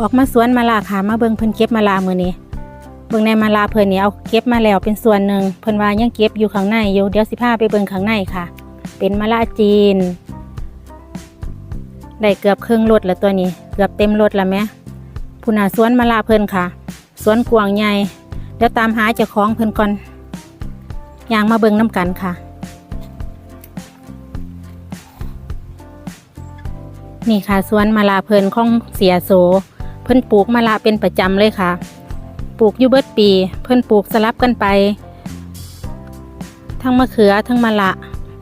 ออกมาสวนมะลาค่ะ มาเบิ่งเพิ่นเก็บมะลามื้อนี้เบิ่งในมะลาเพิ่นนี่เอาเก็บมาแล้วเป็นส่วนหนึ่งเพิ่นว่ายังเก็บอยู่ข้างในอยู่เดี๋ยวสิพาไปเบิ่งข้างในค่ะ เป็นมะลาจีนได้เกือบครึ่งรถแล้วตัวนี้ เกือบเต็มรถแล้วแหมผู้น่าสวนมะลาเพิ่นค่ะ สวนกวางใหญ่เดี๋ยวตามหาเจ้าของเพิ่นก่อนย่างมาเบิ่งน้ำกันค่ะ นี่ค่ะสวนมะลาเพิ่นของเสียโส เพิ่นปลูกมะละเป็นประจำเลยค่ะ ปลูกอยู่เบิดปี เพิ่นปลูกสลับกันไป ทั้งมะเขือทั้งมะละ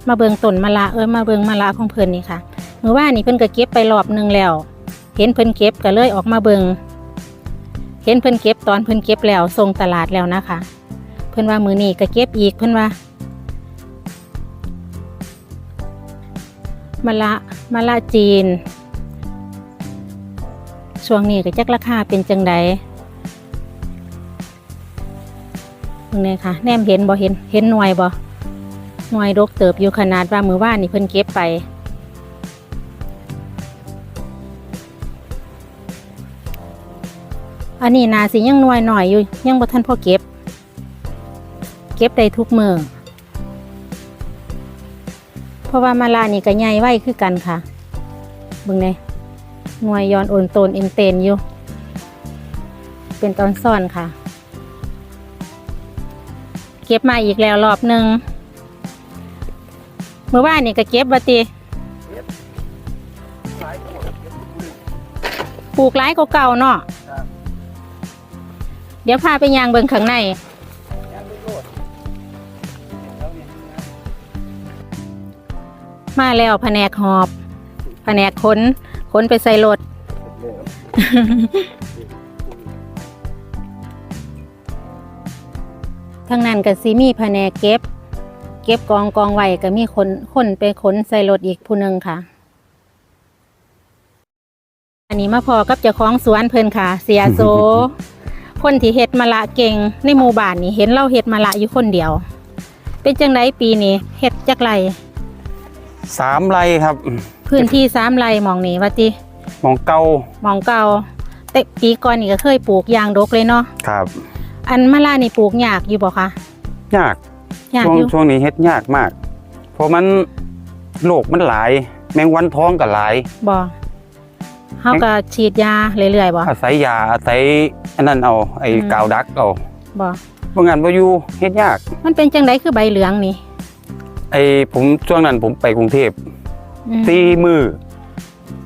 มาเบิงต้นมะละเอ้ยมาเบิงมะละของเพิ่นนี่ค่ะเมื่อว่านนี่เพิ่นก็เก็บไปรอบหนึ่งแล้ว เห็นเพิ่นเก็บก็เลยออกมาเบิงเห็นเพิ่นเก็บตอนเพิ่นเก็บแล้วส่งตลาดแล้วนะคะ เพิ่นว่ามือนี้ก็เก็บอีกเพิ่นว่ามะละมะละจีน ช่วงนี้ก็จักราคาเป็นจังใดตรงนี้ค่ะ แนมเห็นบ่เห็น เห็นหน่วยบ่หน่วยดกเติบอยู่ขนาดว่ามือว่านนี่เพิ่นเก็บไป อันนี้นาสิยังหน่วยหน่อยอยู่ ยังบ่ทันพ่อเก็บ เก็บได้ทุกมือเพราะว่ามาลานี่ก็ใหญ่ไว้คือกันค่ะบิ่งแหน่ หน่วยย้อนโอนโตนเอ็นเตนอยู่ เป็นตอนซ่อนค่ะ เก็บมาอีกแล้วรอบหนึ่งเมื่อวานนี่ก็เก็บบัติปลูกหลายก็เก่าเนาะเดี๋ยวพาไปยางเบิงข้างในมาแล้วแผนกหอบ แผนกขน ขนไปใส่รถ ทั้งนั้นก็สิมีแผนกเก็บ เก็บกองกองไว้ก็มีคนคนไปขนใส่รถอีกผู้หนึ่งค่ะ อันนี้มาพอกับเจ้าของสวนเพิ่นค่ะ เสียโซ คนที่เฮ็ดมะละเก่งในหมู่บ้านนี่เห็นเราเฮ็ดมะละอยู่คนเดียว เป็นจังไดปีนี้เฮ็ดจักไรสามไรครับ พื้นที่สามไรหมองนี้ว่าติหมองเก่าหมองเก่าแต่ปีก่อนนี่ก็เคยปลูกยางดกเลยเนาะครับอันมะละนี่ปลูกยากอยู่บ่คะยากยากช่วงอยู่ช่วงนี้เฮ็ดยากมาก เพราะมันโรคมันหลาย แมงวันท้องก็หลายบ่เฮาก็ฉีดยาเรื่อยๆบ่อาศัยยาอาศัยอันนั้นเอาไอ้อืมกาวดักเอาบ่บ่งั้นบ่อยู่เฮ็ดยาก มันเป็นจังไดคือใบเหลืองนี่ไอ้ผมช่วงนั้นผมไปกรุงเทพ อืม สี่มือ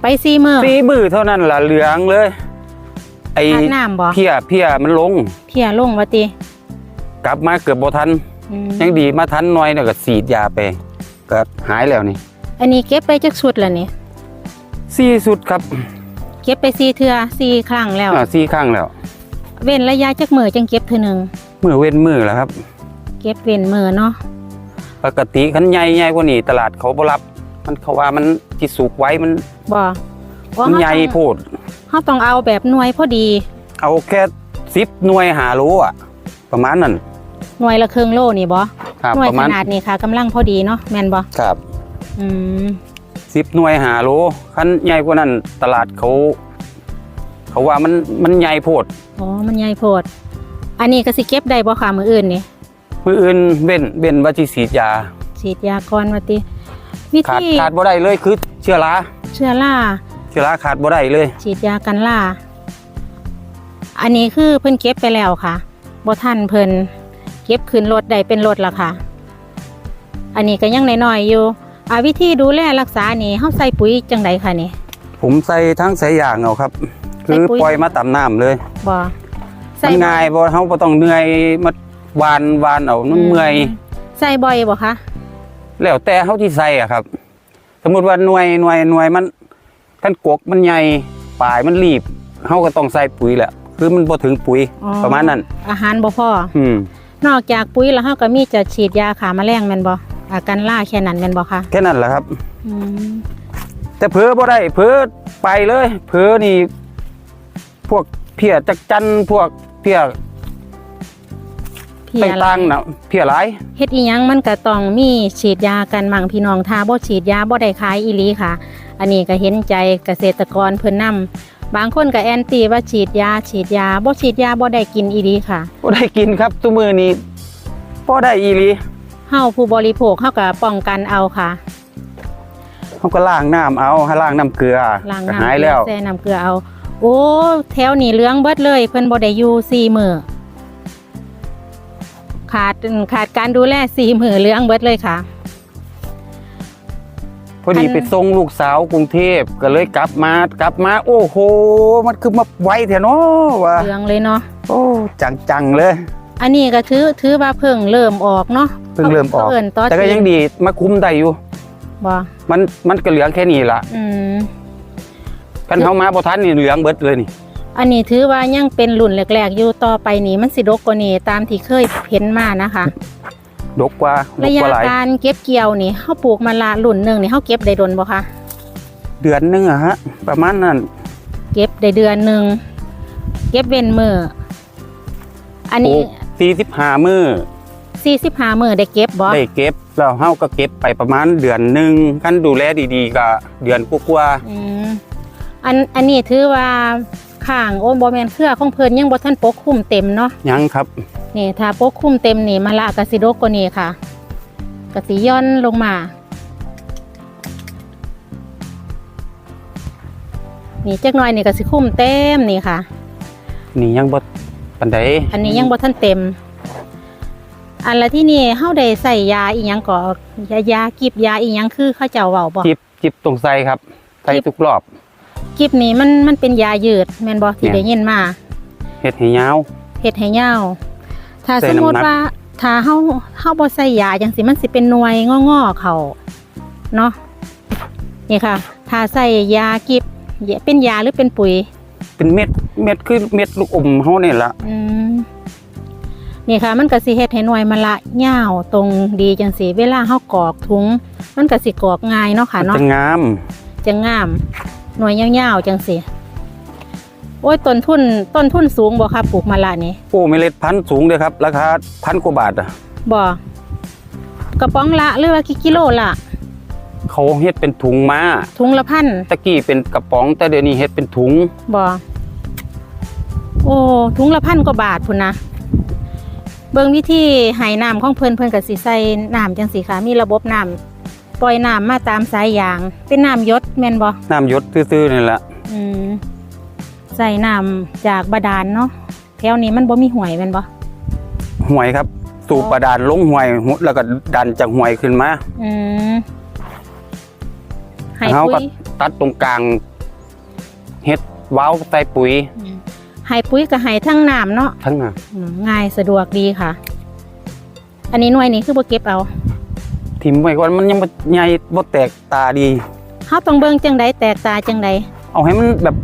ไปซีมือสี่มือเท่านั้นล่ะเหลืองเลย ไอ้อาบน้ำบ่เพี้ยเพี้ยมันลง เพียลงว่าติกลับมาเกือบบ่ทัน อืมยังดีมาทันหน่อยแล้วก็ฉีดยาไป ก็หายแล้วนี่อันนี้เก็บไปจักชุดแล้วนี่สี่สุดครับเก็บไปซีเทื่อซีครั้งแล้ว อ่าสี่ครั้งแล้ว เว้นระยะจักมือจังเก็บเทื่อหนึงมือเว้นมือแล้วครับ เก็บเว้นมือเนาะปกติคันใหญ่ใหญ่กว่านี้ตลาดเขาบ่รับ มันเขาว่ามันที่สุกไว้มันบ่ว่ามันเฮาใหญ่ต้องโพดเฮาต้องเอาแบบหน่วยพอดี เอาแค่สิบหน่วยหาโลอะ ประมาณนั้นหน่วยละครึ่งโลนี่บ่ครับหน่วยประขมาณนาดนี้ค่ะกำลังพอดีเนาะแม่นบ่ครับอืมสิบหน่วยหาโลคันใหญ่กว่านั้นตลาดเขา เขาว่ามันมันใหญ่โพดอ๋อมันใหญ่โพด อันนี้ก็สิเก็บได้บ่ค่ะมืออื่นนี่ มืออื่นเว้นเว้นว่าสิฉีดยาฉีดยาก่อนว่าติ วิขาดธีขาดบ่ได้เลยคือเชื้อราเชื้อราเชื้อราขาดบ่ได้เลย ฉีดยากันล่าอันนี้คือเพิ่นเก็บไปแล้วค่ะบ่ทันเพิ่นเก็บขึ้นรถได้เป็นรถแล้วค่ะ อันนี้ก็ยังน้อยๆอยู่อาวิธีดูแลรักษานี่เฮาใส่ปุ๋ยจังไดค่ะนี่ ผมใส่ทั้งสายยางเอาครับใส่คือปุ๋ยปล่อยมาตามน้ำเลยบ่ใส่มันง่ายบ่เฮาบ่ต้องเหนื่อยมาวานวานเอามันเมื่อย ใส่บ่อยบ่คะ แล้วแต่เฮาที่ใส่อะครับ สมมุติว่าหน่วยหน่วยหน่วยมันคันกกมันใหญ่ปลายมันรีบเฮาก็ต้องใส่ปุ๋ยแหละคือมันบ่ถึงปุ๋ยอ๋อ ประมาณนั้น อาหารบ่พอ อืมนอกจากปุ๋ยแล้วเฮาก็มีจะฉีดยาขาแมลงแม่นบ่อากันล่าแค่นั้นแม่นบ่คะแค่นั้นแหละครับ อืมแต่เผลอบ่ได้เผลอไปเลยเผลอนี่ พวกเพี้ยจักจันพวกเพี้ยเพีย ต่างๆน่ะเพี้ยหลายเฮ็ดอีหยังมันก็ต้องมีฉีดยากันมั่งพี่น้องถ้าบ่ฉีดยาบ่ได้ขายอีหลีค่ะ อันนี้ก็เห็นใจเกษตรกรเพิ่นนำบางคนก็แอนตี้ว่าฉีดยา ฉีดยาบ่ฉีดยาบ่ได้กินอีดีค่ะบ่ได้กินครับทุกมือนี้บ่ได้อีหลีเฮาผู้บริโภคเฮาก็ป้องกันเอาค่ะเขาก็ล้างน้ำเอาให้ล้างน้ำเกลือล้างก็น้ำหายแล้วแช่น้ำเกลือเอา โอ้แถวนี้เหลืองเบิดเลย เพิ่นบ่ได้อยู่สี่มื้อ ขาดขาดการดูแลสี่มื้อเหลืองเบิดเลยค่ะ พอดีอันไปส่งลูกสาวกรุงเทพก็เลยกลับมากลับมา โอ้โห มันคือมาไวแท้เนาะว่าเหลืองเลยเนาะโอ้จังๆเลย อันนี้ก็ถือถือว่าเพิ่งเริ่มออกเนาะเพิ่งเริ่มออกขาเอิ้นต่อแต่ก็ยังดีมาคุมได้อยู่บ่มันมันก็เหลืองแค่นี้ล่ะอืมกันเฮามาบ่ทันนี่เหลืองเบิดเลยนี่ อันนี้ถือว่ายังเป็นรุ่นแรกๆ อยู่ต่อไปนี่มันสิดกกว่านี้ตามที่เคยเห็นมานะคะ ดกกว่าดระกยะกว่าหลายการเก็บเกี่ยวนี่เฮาปลูกมาละรุ่นหนึงนี่เฮาเก็บได้ดนบ่คะเดือนหนึงอะฮะ ประมาณนั้นเก็บได้เดือนหนึงเก็บเว้นมืออันปลูนี้ก45มื้อ45มื้อได้เก็บบ่ได้เก็บแล้วเฮาก็เก็บไปประมาณเดือนหนึงคันดูแลดีๆก็เดือนกว่าอืมอันอันนี้ถือว่า ข้างโอ้บ่แม่นเครือของเพิ่นยังบ่ทันปกคลุมเต็มเนาะๆยังครับนี่ถ้าปกคลุมเต็มนี่มะละกะสิดกกว่านี้ค่ะกะสิย่อนลงมา นี่จักหน่อยนี่กะสิคลุมเต็มนี่ค่ะ นี่ยังบ่ปานใดอันนี้ยังบ่ทันเต็ม อันละที่นี่เฮาได้ใส่ยาอีหยังก็ยายากิบยาอีหยังคือเขาเจ้าเว้าบ่จิบจิบตรงใส่ครับใส่จิบทุกรอบ กิบนี่มันมันเป็นยายืดแม่นบ่ที่เนี่ยได้ยินมาเฮ็ดให้ยาวเฮ็ดให้ยาวถ้าใส่สมมติน้ำหนักว่าถ้าเฮาเฮาบ่ใส่ยาจังสิมันสิเป็นหน่วยงอๆเขาเนาะนี่ค่ะ ถ้าใส่ยากิบเป็นยาหรือเป็นปุ๋ย เป็นเม็ดเม็ดคือเม็ดลูกอมเฮานี่ล่ะอืมนี่ค่ะ มันก็สิเฮ็ดให้หน่วยมันละยาวตรงดีจังสิเวลาเฮากรอกถุง มันก็สิกรอกง่ายเนาะค่ะมันเนาะจะงามจะงาม หน่วยยาวๆจังสิโอ้ยต้นทุนต้นทุนสูงบ่ค่ะปลูกมะละนี่โอ้เมล็ดพันธุ์สูงเลยครับ ราคาพันกว่าบาทอะบ่กระป๋องละหรือว่ากี่กิโลละเขาเฮ็ดเป็นถุงมาถุงละพันตะกี้เป็นกระป๋อง แต่เดี๋ยวนี้เฮ็ดเป็นถุงบ่โอ้ถุงละพันกว่าบาทพุ่นนะเบิ่งวิธีให้น้ำของเพิ่นเพิ่นก็สิใส่น้ำจังสิค่ะมีระบบน้ำ ปล่อยน้ำมาตามสายยาง เป็นน้ำหยศแม่นบ่น้ำหยดซื่อๆนี่แหละอืมใส่น้ำจากบาดาลเนาะแถวนี้มันบ่มีห่วยแม่นบ่ห่วยครับสูบประดานลงห่วยหุแล้วก็ดันจากห่วยขึ้นมาอืมให้เขาปุ๋ก็ยตัดตรงกลางเฮ็ดว้าวใส่ปุ๋ยอืมให้ปุ๋ยก็ให้ทั้งน้ำเนาะทั้งนั้นอืมง่ายสะดวกดีค่ะ อันนี้หน่วยนี้คือบ่เก็บเอา ทิ่มไว้ก่อนมันยังบ่ใหญ่บ่แตกตาดี เฮาต้องเบิ่งจังใดแตกตาจังใดเอาให้มันแบบ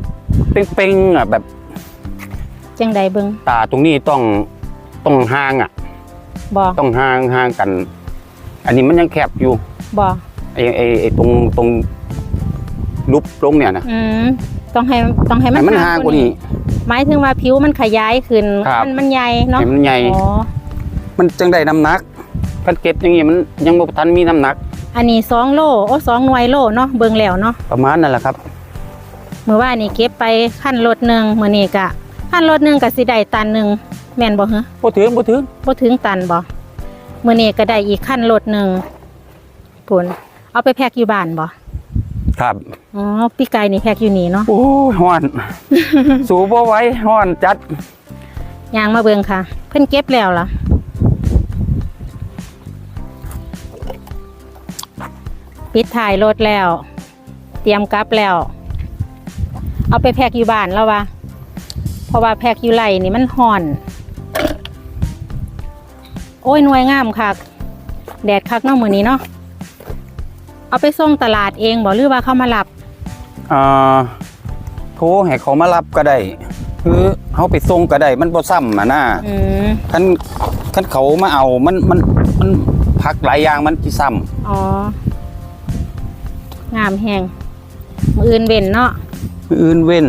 เป่งๆอะแบบจังใดเบิ่งตาตรงนี้ต้องต้องห่างอะ บ่ต้องห่างห่างกัน อันนี้มันยังแคบอยู่บ่ไอ้ไอ้ไอ้ตรงตรงลุบลงเนี่ยนะอืมต้องให้ต้องให้มัให้นมันห่างกว่านี้ หมายถึงว่าผิวมันขยายขึ้นครับ มันมันใหญ่เนาะให้มันใหญ่ อ๋อมันจังได้น้ำหนัก คันเก็บอย่างงี้มันยังบ่ทันมีน้ำหนัก อันนี้สองโลโอ้สองหน่วยโลเนาะเบิ่งแล้วเนาะประมาณนั่นแหละครับเมื่อวานนี่เก็บไปขั้นรถหนึ่งมื้อนี้ก็ขั้นรถหนึ่งก็สิได้ตันหนึ่งแม่นบ่ฮะบ่ถึงบ่ถึงบ่ถึงตันบ่มื้อนี้ก็ได้อีกขั้นรถหนึ่งพุ่นเอาไปแพ็คอยู่บ้านบ่ครับอ๋อพี่ไก่นี่แพ็คอยู่นี่เนาะโอ้ยฮ้อน สูบ่ไหว้ฮ้อนจัดยางมาเบิ่งค่ะ เพิ่นเก็บแล้วล่ะ ปิดถ่ายรถแล้ว เตรียมกลับแล้ว เอาไปแพ็คอยู่บ้านแล้ววะเพราะว่าแพ็คอยู่ไรนี่มันห่อน โอ้ยหน่วยงามคักแดดคักเนาะมื้อนี้เนาะเอาไปส่งตลาดเองบ่หรือว่าเขามารับอ่าโทรให้เขามารับก็ได้คือเฮาไปส่งก็ได้มันบ่ซ้ำอะนะอืมคันคันเขามาเอามันมันมันพักหลายอย่างมันสิซ้ำอ๋อ งามแหงมืออื่นเว้นเนาะมืออื่นเว้น